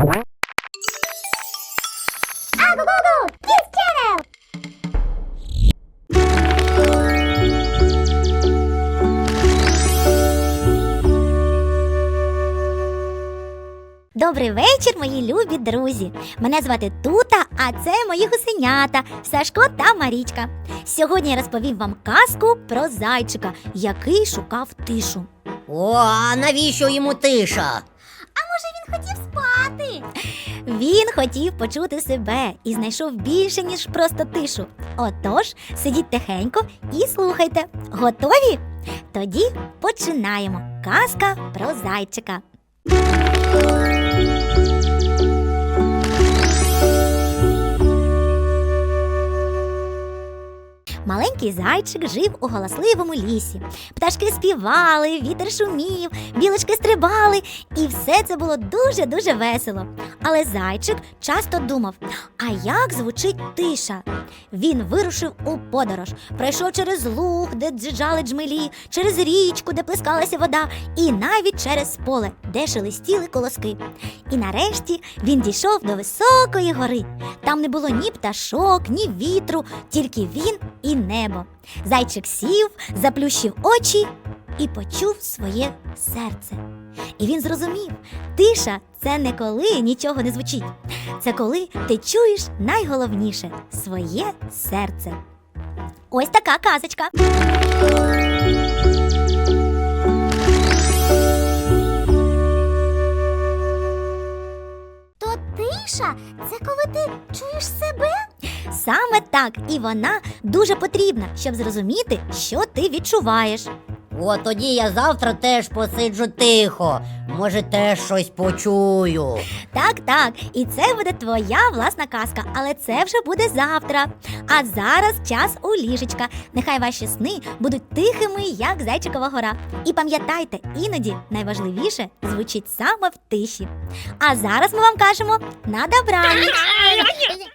Добрий вечір, мої любі друзі. Мене звати Тута, а це мої гусенята Сашко та Марічка. Сьогодні я розповім вам казку про зайчика, який шукав тишу. О, а навіщо йому тиша? А може Він хотів. Він хотів почути себе і знайшов більше, ніж просто тишу. Отож, сидіть тихенько і слухайте. Готові? Тоді починаємо. Казка про зайчика. Маленький зайчик жив у галасливому лісі. Пташки співали, вітер шумів, білочки стрибали, і все це було дуже-дуже весело. Але зайчик часто думав: а як звучить тиша? Він вирушив у подорож, пройшов через луг, де дзижали джмелі, через річку, де плескалася вода, і навіть через поле, де шелестіли колоски. І нарешті він дійшов до високої гори. Там не було ні пташок, ні вітру, тільки він і небо. Зайчик сів, заплющив очі і почув своє серце. І він зрозумів, тиша це не коли нічого не звучить. Це коли ти чуєш найголовніше своє серце. Ось така казочка. То тиша це коли ти чуєш себе? Саме так, і вона дуже потрібна, щоб зрозуміти, що ти відчуваєш. О, тоді я завтра теж посиджу тихо. Може, теж щось почую. Так, так, і це буде твоя власна казка, але це вже буде завтра. А зараз час у ліжечка. Нехай ваші сни будуть тихими, як зайчикова гора. І пам'ятайте, іноді найважливіше звучить саме в тиші. А зараз ми вам кажемо на добраніч.